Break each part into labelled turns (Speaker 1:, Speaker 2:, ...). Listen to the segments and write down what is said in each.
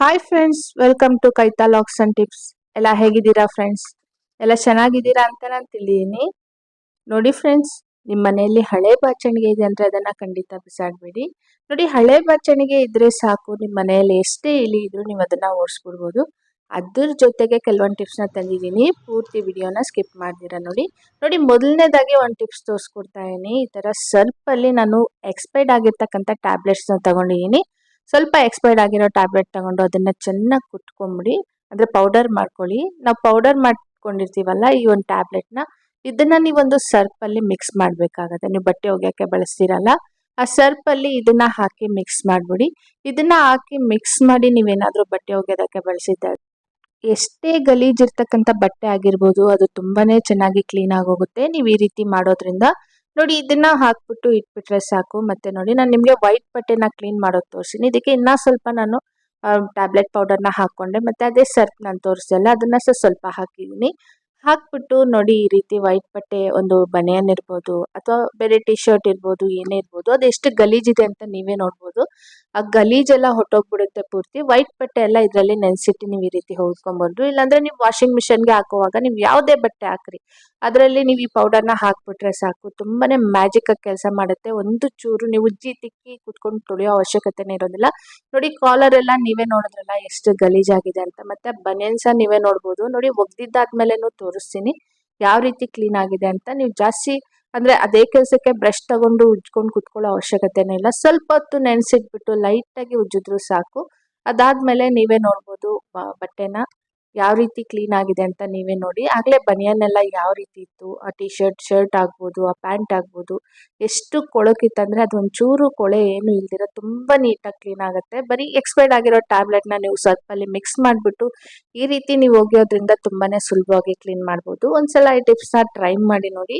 Speaker 1: Hi friends welcome to ಕೈತಾ ಲಾಕ್ಸ್ and tips ಎಲ್ಲ ಹೇಗಿದ್ದೀರಾ ಫ್ರೆಂಡ್ಸ್ ಎಲ್ಲ ಚೆನ್ನಾಗಿದ್ದೀರಾ ಅಂತ ನಾನು ತಿಳಿದೀನಿ ನೋಡಿ ಫ್ರೆಂಡ್ಸ್ ನಿಮ್ಮ ಮನೆಯಲ್ಲಿ ಹಳೆ ಬಾಚಣಿಗೆ ಇದೆ ಅಂದರೆ ಅದನ್ನು ಖಂಡಿತ ಬಿಸಾಡಬೇಡಿ. ನೋಡಿ ಹಳೆ ಬಾಚಣಿಗೆ ಇದ್ರೆ ಸಾಕು ನಿಮ್ಮ ಮನೆಯಲ್ಲಿ ಎಷ್ಟೇ ಇಲಿ ಇದ್ರೂ ನೀವು ಅದನ್ನು ಓಡಿಸ್ಬಿಡ್ಬೋದು. ಅದ್ರ ಜೊತೆಗೆ ಕೆಲವೊಂದು ಟಿಪ್ಸ್ನ ತಂದಿದ್ದೀನಿ. ಪೂರ್ತಿ ವಿಡಿಯೋನ ಸ್ಕಿಪ್ ಮಾಡ್ದಿರ ನೋಡಿ. ನೋಡಿ ಮೊದಲನೇದಾಗಿ ಒಂದು ಟಿಪ್ಸ್ ತೋರಿಸ್ಕೊಡ್ತಾ ಇದ್ದೀನಿ. ಈ ಥರ ಸರ್ಪಲ್ಲಿ ನಾನು ಎಕ್ಸ್ಪೈರ್ಡ್ ಆಗಿರ್ತಕ್ಕಂಥ ಟ್ಯಾಬ್ಲೆಟ್ಸ್ನ ತಗೊಂಡಿದ್ದೀನಿ. ಸ್ವಲ್ಪ ಎಕ್ಸ್ಪೈರ್ಡ್ ಆಗಿರೋ ಟ್ಯಾಬ್ಲೆಟ್ ತಗೊಂಡು ಅದನ್ನು ಚೆನ್ನಾಗಿ ಕುಟ್ಕೊಂಬಿಡಿ. ಅಂದ್ರೆ ಪೌಡರ್ ಮಾಡ್ಕೊಳ್ಳಿ. ನಾವು ಪೌಡರ್ ಮಾಡ್ಕೊಂಡಿರ್ತೀವಲ್ಲ ಈ ಒಂದು ಟ್ಯಾಬ್ಲೆಟ್ನ ಇದನ್ನ ನೀವೊಂದು ಸರ್ಪಲ್ಲಿ ಮಿಕ್ಸ್ ಮಾಡಬೇಕಾಗತ್ತೆ. ನೀವು ಬಟ್ಟೆ ಒಗೆಯೋಕ್ಕೆ ಬಳಸ್ತೀರಲ್ಲ, ಆ ಸರ್ಪಲ್ಲಿ ಇದನ್ನ ಹಾಕಿ ಮಿಕ್ಸ್ ಮಾಡಿಬಿಡಿ. ಇದನ್ನ ಹಾಕಿ ಮಿಕ್ಸ್ ಮಾಡಿ ನೀವೇನಾದರೂ ಬಟ್ಟೆ ಒಗೆಯೋದಕ್ಕೆ ಬಳಸಿದ್ದ ಎಷ್ಟೇ ಗಲೀಜಿರ್ತಕ್ಕಂಥ ಬಟ್ಟೆ ಆಗಿರ್ಬೋದು, ಅದು ತುಂಬಾನೇ ಚೆನ್ನಾಗಿ ಕ್ಲೀನ್ ಆಗೋಗುತ್ತೆ. ನೀವು ಈ ರೀತಿ ಮಾಡೋದ್ರಿಂದ ನೋಡಿ, ಇದನ್ನ ಹಾಕ್ಬಿಟ್ಟು ಇಟ್ಬಿಟ್ರೆ ಸಾಕು. ಮತ್ತೆ ನೋಡಿ, ನಾನು ನಿಮಗೆ ವೈಟ್ ಬಟ್ಟೆನ ಕ್ಲೀನ್ ಮಾಡೋದು ತೋರಿಸ್ತೀನಿ. ಇದಕ್ಕೆ ಇನ್ನೂ ಸ್ವಲ್ಪ ನಾನು ಟ್ಯಾಬ್ಲೆಟ್ ಪೌಡರ್ನ ಹಾಕ್ಕೊಂಡೆ ಮತ್ತೆ ಅದೇ ಸರ್ಪ್ ನಾನು ತೋರಿಸಲ್ಲ ಅದನ್ನ ಸಹ ಸ್ವಲ್ಪ ಹಾಕಿದ್ದೀನಿ ಹಾಕ್ಬಿಟ್ಟು ನೋಡಿ ಈ ರೀತಿ ವೈಟ್ ಬಟ್ಟೆ ಒಂದು ಬನಿಯನ್ ಇರ್ಬೋದು ಅಥವಾ ಬೇರೆ ಟಿ ಶರ್ಟ್ ಇರ್ಬೋದು, ಏನೇ ಇರ್ಬೋದು, ಅದು ಎಷ್ಟು ಗಲೀಜಿದೆ ಅಂತ ನೀವೇ ನೋಡ್ಬೋದು. ಆ ಗಲೀಜೆಲ್ಲ ಹೊಟ್ಟೋಗ್ಬಿಡುತ್ತೆ ಪೂರ್ತಿ. ವೈಟ್ ಬಟ್ಟೆ ಎಲ್ಲ ಇದರಲ್ಲಿ ನೆನೆಸಿಟ್ಟು ನೀವು ಈ ರೀತಿ ಹೊದ್ಕೊಬೋದು ಇಲ್ಲಾಂದ್ರೆ ನೀವು ವಾಷಿಂಗ್ ಮಿಷನ್ಗೆ ಹಾಕುವಾಗ ನೀವು ಯಾವುದೇ ಬಟ್ಟೆ ಹಾಕ್ರಿ. ಅದರಲ್ಲಿ ನೀವು ಈ ಪೌಡರ್ನ ಹಾಕ್ಬಿಟ್ರೆ ಸಾಕು. ತುಂಬಾನೇ ಮ್ಯಾಜಿಕ್ ಆಗಿ ಕೆಲಸ ಮಾಡುತ್ತೆ. ಒಂದು ಚೂರು ನೀವು ಉಜ್ಜಿ, ತಿಕ್ಕಿ ಕುತ್ಕೊಂಡು ತೊಳೆಯೋ ಅವಶ್ಯಕತೆನೇ ಇರೋದಿಲ್ಲ. ನೋಡಿ ಕಾಲರ್ ಎಲ್ಲ ನೀವೇ ನೋಡಿದ್ರಲ್ಲ ಎಷ್ಟು ಗಲೀಜಾಗಿದೆ ಅಂತ. ಮತ್ತೆ ಬನಿಯನ್ಸ ನೀವೇ ನೋಡ್ಬೋದು. ನೋಡಿ ಒಗ್ದಿದ್ದಾದ್ಮೇಲೆನೂ ತೋರಿಸ್ತೀನಿ. ಯಾವ ರೀತಿ ಕ್ಲೀನ್ ಆಗಿದೆ ಅಂತ ನೀವು ಜಾಸ್ತಿ ಅಂದ್ರೆ ಅದೇ ಕೆಲಸಕ್ಕೆ ಬ್ರಷ್ ತಗೊಂಡು ಉಜ್ಕೊಂಡು ಕುತ್ಕೊಳ್ಳೋ ಅವಶ್ಯಕತೆನೇ ಇಲ್ಲ. ಸ್ವಲ್ಪ ಹೊತ್ತು ನೆನೆಸಿಟ್ಬಿಟ್ಟು ಲೈಟಾಗಿ ಉಜ್ಜಿದ್ರು ಸಾಕು. ಅದಾದ್ಮೇಲೆ ನೀವೇ ನೋಡ್ಬೋದು ಬಟ್ಟೆನ. ಯಾವ ರೀತಿ ಕ್ಲೀನ್ ಆಗಿದೆ ಅಂತ ನೀವೇ ನೋಡಿ. ಆಗಲೇ ಬನಿಯನ್ ಎಲ್ಲ ಯಾವ ರೀತಿ ಇತ್ತು? ಆ ಟಿ ಶರ್ಟ್ ಶರ್ಟ್ ಆಗ್ಬೋದು, ಆ ಪ್ಯಾಂಟ್ ಆಗ್ಬೋದು, ಎಷ್ಟು ಕೊಳಕಿತ್ತಂದರೆ ಅದು ಒಂಚೂರು ಕೊಳೆ ಏನು ಇಲ್ದಿರ ತುಂಬ ನೀಟಾಗಿ ಕ್ಲೀನ್ ಆಗುತ್ತೆ. ಬರೀ ಎಕ್ಸ್ಪೈರ್ಡ್ ಆಗಿರೋ ಟ್ಯಾಬ್ಲೆಟ್ನ ನೀವು ಸ್ವಲ್ಪ ಅಲ್ಲಿ ಮಿಕ್ಸ್ ಮಾಡಿಬಿಟ್ಟು ಈ ರೀತಿ ನೀವು ಒಗೆಯೋದ್ರಿಂದ ತುಂಬಾ ಸುಲಭವಾಗಿ ಕ್ಲೀನ್ ಮಾಡ್ಬೋದು. ಒಂದ್ಸಲ ಈ ಟಿಪ್ಸ್ನ ಟ್ರೈ ಮಾಡಿ ನೋಡಿ.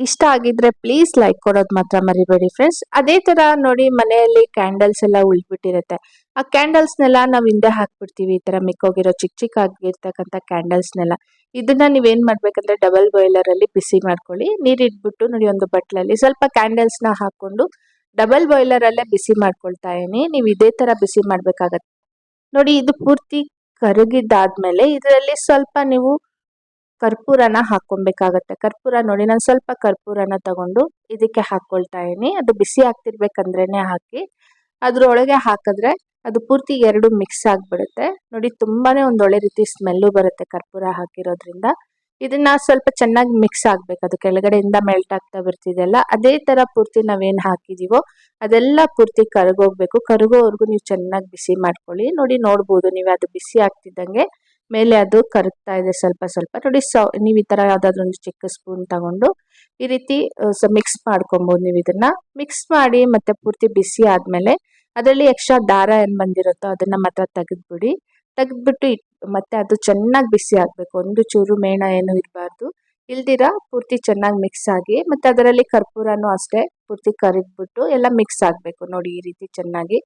Speaker 1: ಇಷ್ಟ ಆಗಿದ್ರೆ ಪ್ಲೀಸ್ ಲೈಕ್ ಕೊಡೋದು ಮಾತ್ರ ಮರಿಬೇಡಿ ಫ್ರೆಂಡ್ಸ್ ಅದೇ ತರ ನೋಡಿ ಮನೆಯಲ್ಲಿ ಕ್ಯಾಂಡಲ್ಸ್ ಎಲ್ಲ ಉಳ್ಬಿಟ್ಟಿರುತ್ತೆ. ಆ ಕ್ಯಾಂಡಲ್ಸ್ನೆಲ್ಲ ನಾವು ಹಿಂದೆ ಹಾಕ್ಬಿಡ್ತೀವಿ ಈ ತರ ಮಿಕ್ಕೋಗಿರೋ ಚಿಕ್ಕ ಚಿಕ್ಕ ಆಗಿರ್ತಕ್ಕಂಥ ಕ್ಯಾಂಡಲ್ಸ್ನೆಲ್ಲ ಇದನ್ನ ನೀವೇನ್ ಮಾಡ್ಬೇಕಂದ್ರೆ ಡಬಲ್ ಬಾಯ್ಲರ್ ಅಲ್ಲಿ ಬಿಸಿ ಮಾಡ್ಕೊಳ್ಳಿ. ನೀರಿಟ್ಬಿಟ್ಟು ನೋಡಿ ಒಂದು ಬಟ್ಲಲ್ಲಿ ಸ್ವಲ್ಪ ಕ್ಯಾಂಡಲ್ಸ್ನ ಹಾಕೊಂಡು ಡಬಲ್ ಬಾಯ್ಲರ್ ಅಲ್ಲೇ ಬಿಸಿ ಮಾಡ್ಕೊಳ್ತಾ ಇದೀನಿ ನೀವು ಇದೇ ತರ ಬಿಸಿ ಮಾಡ್ಬೇಕಾಗತ್ತೆ. ನೋಡಿ ಇದು ಪೂರ್ತಿ ಕರಗಿದ್ದಾದ್ಮೇಲೆ ಇದರಲ್ಲಿ ಸ್ವಲ್ಪ ನೀವು ಕರ್ಪೂರನ ಹಾಕೊಬೇಕಾಗತ್ತೆ ಕರ್ಪೂರ ನೋಡಿ, ನಾನು ಸ್ವಲ್ಪ ಕರ್ಪೂರನ ತಗೊಂಡು ಇದಕ್ಕೆ ಹಾಕ್ಕೊಳ್ತಾ ಇದೀನಿ ಅದು ಬಿಸಿ ಆಗ್ತಿರ್ಬೇಕಂದ್ರೇ ಹಾಕಿ, ಅದ್ರೊಳಗೆ ಹಾಕಿದ್ರೆ ಅದು ಪೂರ್ತಿ ಎರಡು ಮಿಕ್ಸ್ ಆಗಿಬಿಡುತ್ತೆ. ನೋಡಿ, ತುಂಬಾನೇ ಒಂದು ಒಳ್ಳೆ ರೀತಿ ಸ್ಮೆಲ್ಲು ಬರುತ್ತೆ ಕರ್ಪೂರ ಹಾಕಿರೋದ್ರಿಂದ. ಇದನ್ನ ಸ್ವಲ್ಪ ಚೆನ್ನಾಗಿ ಮಿಕ್ಸ್ ಆಗ್ಬೇಕು. ಅದು ಕೆಳಗಡೆಯಿಂದ ಮೆಲ್ಟ್ ಆಗ್ತಾ ಬರ್ತಿದೆಯಲ್ಲ ಅದೇ ತರ ಪೂರ್ತಿ ನಾವೇನು ಹಾಕಿದೀವೋ, ಅದೆಲ್ಲ ಪೂರ್ತಿ ಕರಗೋಗ್ಬೇಕು. ಕರಗೋವರೆಗೂ ನೀವು ಚೆನ್ನಾಗಿ ಬಿಸಿ ಮಾಡ್ಕೊಳ್ಳಿ. ನೋಡಿ, ನೋಡ್ಬೋದು, ನೀವು ಅದು ಬಿಸಿ ಆಗ್ತಿದ್ದಂಗೆ. ಮೇಲೆ ಅದು ಕರಗ್ತಾ ಇದೆ ಸ್ವಲ್ಪ ಸ್ವಲ್ಪ. ನೋಡಿ, ಸ, ನೀವು ಈ ಥರ ಯಾವುದಾದ್ರೂ ಒಂದು ಚಿಕ್ಕ ಸ್ಪೂನ್ ತಗೊಂಡು ಈ ರೀತಿ ಮಿಕ್ಸ್ ಮಾಡ್ಕೊಬೋದು ನೀವು ಇದನ್ನ. ಮಿಕ್ಸ್ ಮಾಡಿ ಮತ್ತೆ ಪೂರ್ತಿ ಬಿಸಿ ಆದಮೇಲೆ ಅದರಲ್ಲಿ ಎಕ್ಸ್ಟ್ರಾ ದಾರ ಏನು ಬಂದಿರುತ್ತೋ ಅದನ್ನ ಮಾತ್ರ ತೆಗೆದ್ಬಿಡಿ. ತೆಗೆದ್ಬಿಟ್ಟು ಮತ್ತೆ ಅದು ಚೆನ್ನಾಗಿ ಬಿಸಿ ಆಗಬೇಕು. ಒಂದು ಚೂರು ಮೇಣ ಏನು ಇರಬಾರ್ದು. ಇಲ್ದಿರ ಪೂರ್ತಿ ಚೆನ್ನಾಗಿ ಮಿಕ್ಸ್ ಆಗಿ, ಮತ್ತೆ ಅದರಲ್ಲಿ ಕರ್ಪೂರನೂ ಅಷ್ಟೇ ಪೂರ್ತಿ ಕರಿದ್ಬಿಟ್ಟು ಎಲ್ಲ ಮಿಕ್ಸ್ ಆಗಬೇಕು. ನೋಡಿ ಈ ರೀತಿ ಚೆನ್ನಾಗಿ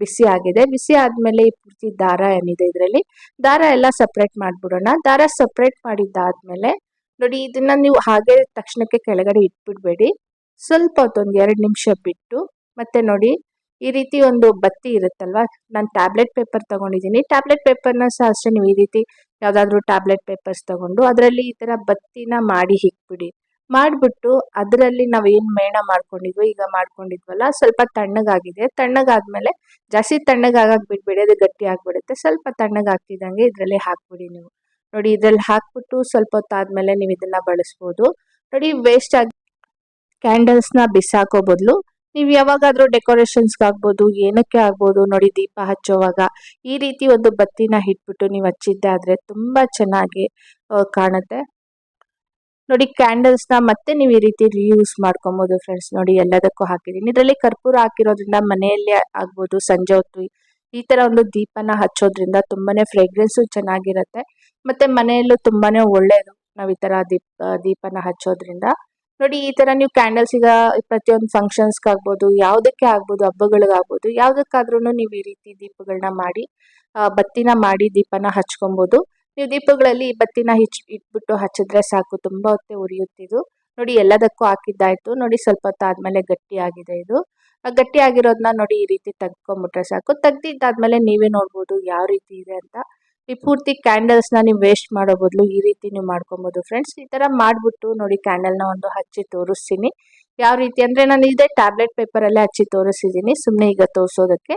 Speaker 1: ಬಿಸಿ ಆಗಿದೆ. ಬಿಸಿ ಆದಮೇಲೆ ಈ ಪೂರ್ತಿ ದಾರ ಏನಿದೆ ಇದರಲ್ಲಿ, ದಾರ ಎಲ್ಲ ಸಪ್ರೇಟ್ ಮಾಡಿಬಿಡೋಣ. ದಾರ ಸಪ್ರೇಟ್ ಮಾಡಿದ್ದಾದ್ಮೇಲೆ, ನೋಡಿ ಇದನ್ನ ನೀವು ಹಾಗೆ ತಕ್ಷಣಕ್ಕೆ ಕೆಳಗಡೆ ಇಟ್ಬಿಡಬೇಡಿ. ಸ್ವಲ್ಪ ಹೊತ್ತೊಂದು ಎರಡು ನಿಮಿಷ ಬಿಟ್ಟು, ಮತ್ತೆ ನೋಡಿ ಈ ರೀತಿ ಒಂದು ಬತ್ತಿ ಇರುತ್ತಲ್ವಾ? ನಾನು ಟ್ಯಾಬ್ಲೆಟ್ ಪೇಪರ್ ತಗೊಂಡಿದ್ದೀನಿ. ಟ್ಯಾಬ್ಲೆಟ್ ಪೇಪರ್ನ ಸಹ ಅಷ್ಟೇ ನೀವು ಈ ರೀತಿ ಯಾವುದಾದ್ರೂ ಟ್ಯಾಬ್ಲೆಟ್ ಪೇಪರ್ಸ್ ತಗೊಂಡು ಅದರಲ್ಲಿ ಈ ಥರ ಬತ್ತಿನ ಮಾಡಿ ಹಿಕ್ಬಿಡಿ ಮಾಡಿಬಿಟ್ಟು ಅದರಲ್ಲಿ ನಾವು ಏನು ಮೇಣ ಮಾಡ್ಕೊಂಡಿದ್ವಿ ಈಗ ಮಾಡ್ಕೊಂಡಿದ್ವಲ್ಲ, ಸ್ವಲ್ಪ ತಣ್ಣಗಾಗಿದೆ. ತಣ್ಣಗಾದ್ಮೇಲೆ ಜಾಸ್ತಿ ತಣ್ಣಗಾಗಕ್ಕೆ ಬಿಟ್ಬಿಡಿ ಅದು ಗಟ್ಟಿ ಆಗಿಬಿಡುತ್ತೆ. ಸ್ವಲ್ಪ ತಣ್ಣಗಾಗ್ತಿದ್ದಂಗೆ ಇದರಲ್ಲಿ ಹಾಕ್ಬಿಡಿ ನೀವು. ನೋಡಿ, ಇದ್ರಲ್ಲಿ ಹಾಕ್ಬಿಟ್ಟು ಸ್ವಲ್ಪ ಹೊತ್ತಾದ್ಮೇಲೆ ನೀವು ಇದನ್ನ ಬಳಸ್ಬೋದು. ನೋಡಿ ವೇಸ್ಟ್ ಆಗಿ ಕ್ಯಾಂಡಲ್ಸ್ನ ಬಿಸಾಕೋ ಬದಲು ನೀವು ಯಾವಾಗಾದ್ರೂ ಡೆಕೋರೇಷನ್ಸ್ಗೆ ಆಗ್ಬೋದು, ಏನಕ್ಕೆ ಆಗ್ಬೋದು ನೋಡಿ ದೀಪ ಹಚ್ಚೋವಾಗ. ಈ ರೀತಿ ಒಂದು ಬತ್ತಿನ ಇಟ್ಬಿಟ್ಟು ನೀವು ಹಚ್ಚಿದ್ದಾದ್ರೆ ತುಂಬಾ ಚೆನ್ನಾಗಿ ಕಾಣುತ್ತೆ. ನೋಡಿ ಕ್ಯಾಂಡಲ್ಸ್ನ ಮತ್ತೆ ನೀವು ಈ ರೀತಿ ರೀಯೂಸ್ ಮಾಡ್ಕೊಬೋದು ಫ್ರೆಂಡ್ಸ್ ನೋಡಿ ಎಲ್ಲದಕ್ಕೂ ಹಾಕಿದ್ದೀನಿ. ಇದರಲ್ಲಿ ಕರ್ಪೂರ ಹಾಕಿರೋದ್ರಿಂದ ಮನೆಯಲ್ಲಿ ಆಗ್ಬೋದು, ಸಂಜೆ ಹೊತ್ತು ಈ ತರ ಒಂದು ದೀಪನ ಹಚ್ಚೋದ್ರಿಂದ ತುಂಬಾನೇ ಫ್ರೇಗ್ರೆನ್ಸು ಚೆನ್ನಾಗಿರುತ್ತೆ. ಮತ್ತೆ ಮನೆಯಲ್ಲೂ ತುಂಬಾನೇ ಒಳ್ಳೆಯದು ನಾವು ಈ ತರ ದೀಪ ದೀಪನ ಹಚ್ಚೋದ್ರಿಂದ. ನೋಡಿ, ಈ ತರ ನೀವು ಕ್ಯಾಂಡಲ್ಸ್ ಈಗ ಪ್ರತಿಯೊಂದು ಫಂಕ್ಷನ್ಸ್ ಆಗ್ಬೋದು, ಯಾವುದಕ್ಕೆ ಆಗ್ಬೋದು ಹಬ್ಬಗಳಿಗಾಗ್ಬೋದು ಯಾವುದಕ್ಕಾದ್ರೂ ನೀವು ಈ ರೀತಿ ದೀಪಗಳನ್ನ ಮಾಡಿ ಬತ್ತಿನ ಮಾಡಿ ದೀಪನ ಹಚ್ಕೊಬೋದು. ನೀವು ದೀಪಗಳಲ್ಲಿ ಬತ್ತಿನ ಹಿಚ್, ಇಟ್ಬಿಟ್ಟು ಹಚ್ಚಿದ್ರೆ ಸಾಕು, ತುಂಬಾ ಹೊತ್ತೆ ಉರಿಯುತ್ತಿದ್ದು ನೋಡಿ, ಎಲ್ಲದಕ್ಕೂ ಹಾಕಿದ್ದಾಯ್ತು. ನೋಡಿ, ಸ್ವಲ್ಪ ಹೊತ್ತು ಆದಮೇಲೆ ಗಟ್ಟಿಯಾಗಿದೆ ಇದು. ಆ ಗಟ್ಟಿ ಆಗಿರೋದನ್ನ ನೋಡಿ ಈ ರೀತಿ ತೆಗ್ಕೊಂಬಿಟ್ರೆ ಸಾಕು. ತೆಗ್ದಿದ್ದಾದ್ಮೇಲೆ ನೀವೇ ನೋಡ್ಬೋದು ಯಾವ ರೀತಿ ಇದೆ ಅಂತ. ಈ ಪೂರ್ತಿ ಕ್ಯಾಂಡಲ್ಸ್ನ ನೀವು ವೇಸ್ಟ್ ಮಾಡೋ ಬದಲು ಈ ರೀತಿ ನೀವು ಮಾಡ್ಕೊಬೋದು ಫ್ರೆಂಡ್ಸ್ ಈ ಥರ ಮಾಡಿಬಿಟ್ಟು ನೋಡಿ ಕ್ಯಾಂಡಲ್ನ ಒಂದು ಹಚ್ಚಿ ತೋರಿಸ್ತೀನಿ. ಯಾವ ರೀತಿ ಅಂದರೆ ನಾನು ಇದೇ ಟ್ಯಾಬ್ಲೆಟ್ ಪೇಪರಲ್ಲೇ ಹಚ್ಚಿ ತೋರಿಸಿದ್ದೀನಿ ಸುಮ್ಮನೆ ಈಗ ತೋರಿಸೋದಕ್ಕೆ.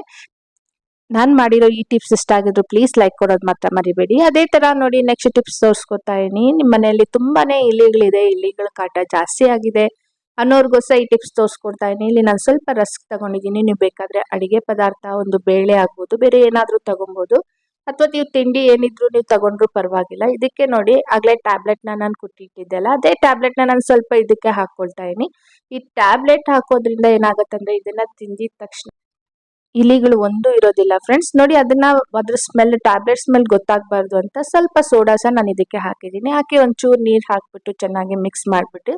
Speaker 1: ನಾನು ಮಾಡಿರೋ ಈ ಟಿಪ್ಸ್ ಇಷ್ಟ ಆಗಿದ್ರು ಪ್ಲೀಸ್ ಲೈಕ್ ಕೊಡೋದು ಮಾತ್ರ ಮರಿಬೇಡಿ. ಅದೇ ಥರ ನೋಡಿ ನೆಕ್ಸ್ಟ್ ಟಿಪ್ಸ್ ತೋರಿಸ್ಕೊತಾ ಇದೀನಿ. ನಿಮ್ಮ ಮನೆಯಲ್ಲಿ ತುಂಬಾ ಇಲಿಗಳಿದೆ, ಇಲಿಗಳ ಕಾಟ ಜಾಸ್ತಿ ಆಗಿದೆ ಅನ್ನೋರ್ಗೋಸ್ಕರ ಈ ಟಿಪ್ಸ್ ತೋರಿಸ್ಕೊಡ್ತಾ ಇದೀನಿ. ಇಲ್ಲಿ ನಾನು ಸ್ವಲ್ಪ ರಸ್ಕ್ ತಗೊಂಡಿದ್ದೀನಿ ನೀವು ಬೇಕಾದರೆ ಅಡುಗೆ ಪದಾರ್ಥ, ಒಂದು ಬೇಳೆ ಆಗ್ಬೋದು, ಬೇರೆ ಏನಾದರೂ ತಗೊಬೋದು. ಅಥವಾ ನೀವು ತಿಂಡಿ ಏನಿದ್ರು ನೀವು ತಗೊಂಡ್ರು ಪರವಾಗಿಲ್ಲ. ಇದಕ್ಕೆ ನೋಡಿ ಆಗಲೇ ಟ್ಯಾಬ್ಲೆಟ್ನ ನಾನು ಕುಟ್ಟಿಟ್ಟಿದ್ದೆಲ್ಲ. ಅದೇ ಟ್ಯಾಬ್ಲೆಟ್ನ ನಾನು ಸ್ವಲ್ಪ ಇದಕ್ಕೆ ಹಾಕ್ಕೊಳ್ತಾ ಇದೀನಿ ಈ ಟ್ಯಾಬ್ಲೆಟ್ ಹಾಕೋದ್ರಿಂದ ಏನಾಗುತ್ತಂದ್ರೆ ಇದನ್ನ ತಿಂದಿದ ತಕ್ಷಣ ಇಲಿಗಳು ಒಂದು ಇರೋದಿಲ್ಲ ಫ್ರೆಂಡ್ಸ್ ನೋಡಿ ಅದನ್ನ ಅದ್ರ ಸ್ಮೆಲ್ ಟ್ಯಾಬ್ಲೆಟ್ ಸ್ಮೆಲ್ ಗೊತ್ತಾಗಬಾರ್ದು ಅಂತ ಸ್ವಲ್ಪ ಸೋಡಾ ಸಹ ನಾನು ಇದಕ್ಕೆ ಹಾಕಿದ್ದೀನಿ ಹಾಕಿ ಒಂಚೂರು ನೀರು ಹಾಕ್ಬಿಟ್ಟು ಚೆನ್ನಾಗಿ ಮಿಕ್ಸ್ ಮಾಡಿಬಿಟ್ಟು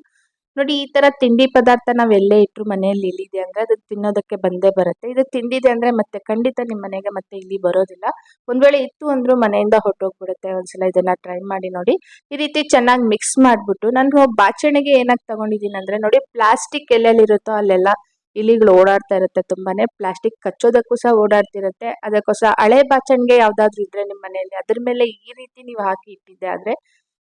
Speaker 1: ನೋಡಿ, ಈ ತರ ತಿಂಡಿ ಪದಾರ್ಥ ನಾವು ಎಲ್ಲೇ ಇಟ್ರು ಮನೆಯಲ್ಲಿ ಇಲ್ಲಿದೆ ಅಂದರೆ ಅದು ತಿನ್ನೋದಕ್ಕೆ ಬಂದೇ ಬರುತ್ತೆ. ಇದು ತಿಂದಿದೆ ಅಂದರೆ ಮತ್ತೆ ಖಂಡಿತ ನಿಮ್ಮ ಮನೆಗೆ ಮತ್ತೆ ಇಲ್ಲಿ ಬರೋದಿಲ್ಲ. ಒಂದ್ ವೇಳೆ ಇತ್ತು ಅಂದ್ರೂ ಮನೆಯಿಂದ ಹೊಟ್ಟೋಗ್ಬಿಡುತ್ತೆ ಒಂದ್ಸಲ ಇದನ್ನ ಟ್ರೈ ಮಾಡಿ ನೋಡಿ. ಈ ರೀತಿ ಚೆನ್ನಾಗಿ ಮಿಕ್ಸ್ ಮಾಡಿಬಿಟ್ಟು ನಾನು ಬಾಚಣಿಗೆ ಏನಾಗಿ ತಗೊಂಡಿದ್ದೀನಿ ಅಂದ್ರೆ ನೋಡಿ ಪ್ಲಾಸ್ಟಿಕ್ ಎಲ್ಲೆಲ್ಲಿರುತ್ತೋ ಅಲ್ಲೆಲ್ಲ ಇಲಿಗಳು ಓಡಾಡ್ತಾ ಇರುತ್ತೆ ತುಂಬಾನೇ. ಪ್ಲಾಸ್ಟಿಕ್ ಕಚ್ಚೋದಕ್ಕೂ ಸಹ ಓಡಾಡ್ತಿರುತ್ತೆ. ಅದಕ್ಕೋಸ್ಕರ ಹಳೆ ಬಾಚಣಿಗೆ ಯಾವ್ದಾದ್ರು ಇದ್ರೆ ನಿಮ್ಮ ಮನೆಯಲ್ಲಿ ಅದ್ರ ಮೇಲೆ ಈ ರೀತಿ ನೀವು ಹಾಕಿ ಇಟ್ಟಿದ್ದೆ ಆದ್ರೆ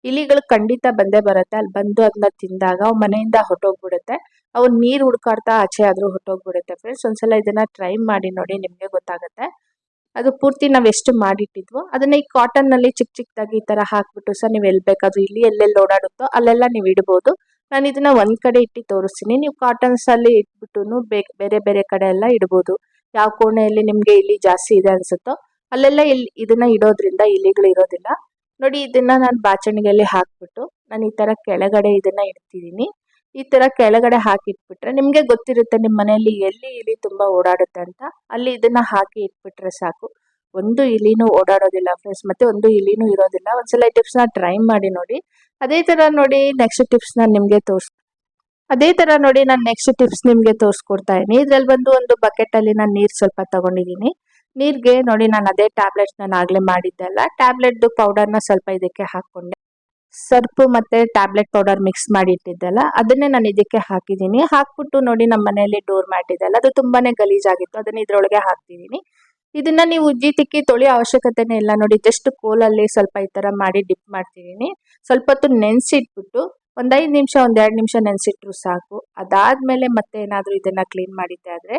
Speaker 1: ಇಲಿಗಳು ಖಂಡಿತ ಬಂದೇ ಬರುತ್ತೆ. ಅಲ್ಲಿ ಬಂದು ಅದನ್ನ ತಿಂದಾಗ ಅವು ಮನೆಯಿಂದ ಹೊಟ್ಟೋಗ್ಬಿಡುತ್ತೆ ಅವು ನೀರು ಹುಡ್ಕಾಡ್ತಾ ಆಚೆ ಆದರೂ ಹೊಟ್ಟೋಗ್ಬಿಡುತ್ತೆ ಫ್ರೆಂಡ್ಸ್ ಒಂದ್ಸಲ ಇದನ್ನ ಟ್ರೈ ಮಾಡಿ ನೋಡಿ ನಿಮಗೆ ಗೊತ್ತಾಗುತ್ತೆ. ಅದು ಪೂರ್ತಿ ನಾವು ಎಷ್ಟು ಮಾಡಿಟ್ಟಿದ್ವೋ, ಅದನ್ನ ಈ ಕಾಟನ್ನಲ್ಲಿ ಚಿಕ್ಕ ಚಿಕ್ಕದಾಗಿ ಈ ಥರ ಹಾಕ್ಬಿಟ್ಟು ಸಹ ನೀವು ಎಲ್ಲಿ ಬೇಕಾದ್ರೂ ಇಲ್ಲಿ ಎಲ್ಲೆಲ್ಲಿ ಓಡಾಡುತ್ತೋ ಅಲ್ಲೆಲ್ಲ ನೀವು ಇಡ್ಬೋದು. ನಾನು ಇದನ್ನ ಒಂದ್ ಕಡೆ ಇಟ್ಟು ತೋರಿಸ್ತೀನಿ. ನೀವು ಕಾಟನ್ಸ್ ಅಲ್ಲಿ ಇಟ್ಬಿಟ್ಟು ಬೇರೆ ಬೇರೆ ಕಡೆ ಎಲ್ಲ ಇಡ್ಬೋದು. ಯಾವ ಕೋಣೆಯಲ್ಲಿ ನಿಮ್ಗೆ ಇಲ್ಲಿ ಜಾಸ್ತಿ ಇದೆ ಅನ್ಸುತ್ತೋ ಅಲ್ಲೆಲ್ಲ ಇಲ್ಲಿ ಇದನ್ನ ಇಡೋದ್ರಿಂದ ಇಲಿಗಳು ಇರೋದಿಲ್ಲ ನೋಡಿ, ಇದನ್ನ ನಾನು ಬಾಚಣಿಗೆಯಲ್ಲಿ ಹಾಕ್ಬಿಟ್ಟು ನಾನು ಈ ತರ ಕೆಳಗಡೆ ಇದನ್ನ ಇಡ್ತಿದ್ದೀನಿ ಈ ತರ ಕೆಳಗಡೆ ಹಾಕಿ ಇಟ್ಬಿಟ್ರೆ ನಿಮ್ಗೆ ಗೊತ್ತಿರುತ್ತೆ ನಿಮ್ಮ ಮನೆಯಲ್ಲಿ ಎಲ್ಲಿ ಇಲಿ ತುಂಬಾ ಓಡಾಡುತ್ತೆ ಅಂತ. ಅಲ್ಲಿ ಇದನ್ನ ಹಾಕಿ ಇಟ್ಬಿಟ್ರೆ ಸಾಕು. ಒಂದು ಇಲಿನೂ ಓಡಾಡೋದಿಲ್ಲ ಫ್ರೆಂಡ್ಸ್ ಮತ್ತೆ ಒಂದು ಇಲಿನೂ ಇರೋದಿಲ್ಲ. ಒಂದ್ಸಲ ಈ ಟಿಪ್ಸ್ನ ಟ್ರೈ ಮಾಡಿ ನೋಡಿ. ಅದೇ ತರ ನೋಡಿ ನೆಕ್ಸ್ಟ್ ಟಿಪ್ಸ್ ನಾನು ನಿಮ್ಗೆ ತೋರ್ಸ್, ಅದೇ ತರ ನೋಡಿ ನಾನು ನೆಕ್ಸ್ಟ್ ಟಿಪ್ಸ್ ನಿಮ್ಗೆ ತೋರಿಸ್ಕೊಡ್ತಾ ಇದೀನಿ. ಇದ್ರಲ್ಲಿ ಬಂದು ಒಂದು ಬಕೆಟ್ ಅಲ್ಲಿ ನಾನು ನೀರು ಸ್ವಲ್ಪ ತಗೊಂಡಿದ್ದೀನಿ ನೀರ್ಗೆ ನೋಡಿ ನಾನು ಅದೇ ಟ್ಯಾಬ್ಲೆಟ್ಸ್ ನಾನು ಆಗಲೇ ಮಾಡಿದ್ದೆ ಅಲ್ಲ ಟ್ಯಾಬ್ಲೆಟ್ ಪೌಡರ್ನ ಸ್ವಲ್ಪ ಇದಕ್ಕೆ ಹಾಕೊಂಡೆ. ಸರ್ಪು ಮತ್ತೆ ಟ್ಯಾಬ್ಲೆಟ್ ಪೌಡರ್ ಮಿಕ್ಸ್ ಮಾಡಿ ಇಟ್ಟಿದ್ದೆಲ್ಲ ಅದನ್ನೇ ನಾನು ಇದಕ್ಕೆ ಹಾಕಿದ್ದೀನಿ. ಹಾಕ್ಬಿಟ್ಟು ನೋಡಿ ನಮ್ಮ ಮನೆಯಲ್ಲಿ ಡೋರ್ ಮ್ಯಾಟ್ ಇದೆ ಅಲ್ಲ, ಅದು ತುಂಬಾನೇ ಗಲೀಜಾಗಿತ್ತು, ಅದನ್ನ ಇದರೊಳಗೆ ಹಾಕ್ತಿದ್ದೀನಿ ಇದನ್ನ ನೀವು ಉಜ್ಜಿ ತಿಕ್ಕಿ ತೊಳೆಯೋ ಅವಶ್ಯಕತೆನೇ ಇಲ್ಲ, ನೋಡಿ ಜಸ್ಟ್ ಕೋಲಲ್ಲಿ ಸ್ವಲ್ಪ ಈ ತರ ಮಾಡಿ ಡಿಪ್ ಮಾಡ್ತಿದ್ದೀನಿ ಸ್ವಲ್ಪ ಹೊತ್ತು ನೆನೆಸಿಟ್ಬಿಟ್ಟು ಒಂದ್ ಐದು ನಿಮಿಷ ಒಂದೆರಡು ನಿಮಿಷ ನೆನೆಸಿಟ್ರು ಸಾಕು. ಅದಾದಮೇಲೆ ಮತ್ತೆ ಏನಾದರೂ ಇದನ್ನ ಕ್ಲೀನ್ ಮಾಡಿದ್ದೆ ಆದರೆ,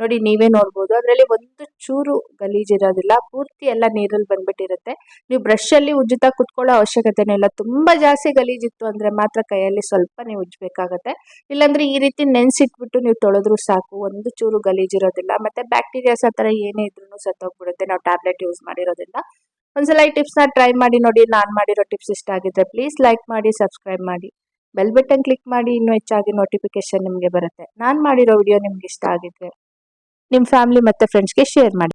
Speaker 1: ನೋಡಿ ನೀವೇ ನೋಡ್ಬೋದು. ಅದರಲ್ಲಿ ಒಂದು ಚೂರು ಗಲೀಜಿರೋದಿಲ್ಲ ಪೂರ್ತಿ ಎಲ್ಲ ನೀರಲ್ಲಿ ಬಂದ್ಬಿಟ್ಟಿರುತ್ತೆ. ನೀವು ಬ್ರಷ್ ಅಲ್ಲಿ ಉಜ್ಜುತ್ತಾ ಕುತ್ಕೊಳ್ಳೋ ಅವಶ್ಯಕತೆನೇ ಇಲ್ಲ. ತುಂಬಾ ಜಾಸ್ತಿ ಗಲೀಜಿತ್ತು ಅಂದ್ರೆ ಮಾತ್ರ ಕೈಯಲ್ಲಿ ಸ್ವಲ್ಪ ನೀವು ಉಜ್ಜಬೇಕಾಗತ್ತೆ. ಇಲ್ಲಾಂದರೆ ಈ ರೀತಿ ನೆನೆಸಿಟ್ಬಿಟ್ಟು ನೀವು ತೊಳೆದ್ರೂ ಸಾಕು. ಒಂದು ಚೂರು ಗಲೀಜಿರೋದಿಲ್ಲ ಮತ್ತೆ ಬ್ಯಾಕ್ಟೀರಿಯಾಸ್ ಆ ಥರ ಏನೇ ಇದ್ರೂ ಸತ್ತೋಗ್ಬಿಡುತ್ತೆ. ನಾವು ಟ್ಯಾಬ್ಲೆಟ್ ಯೂಸ್ ಮಾಡಿರೋದ್ರಿಂದ. ಒಂದ್ಸಲ ಈ ಟಿಪ್ಸ್ನ ಟ್ರೈ ಮಾಡಿ ನೋಡಿ. ನಾನು ಮಾಡಿರೋ ಟಿಪ್ಸ್ ಇಷ್ಟ ಆಗಿದ್ರೆ ಪ್ಲೀಸ್ ಲೈಕ್ ಮಾಡಿ ಸಬ್ಸ್ಕ್ರೈಬ್ ಮಾಡಿ. ಬೆಲ್ ಬಟನ್ ಕ್ಲಿಕ್ ಮಾಡಿ ಇನ್ನೂ ಹೆಚ್ಚಾಗಿ ನೋಟಿಫಿಕೇಶನ್ ನಿಮಗೆ ಬರುತ್ತೆ. ನಾನು ಮಾಡಿರೋ ವಿಡಿಯೋ ನಿಮ್ಗೆ ಇಷ್ಟ ಆಗಿದ್ರೆ ನಿಮ್ಮ ಫ್ಯಾಮಿಲಿ ಮತ್ತು ಫ್ರೆಂಡ್ಸ್ಗೆ ಶೇರ್ ಮಾಡಿ.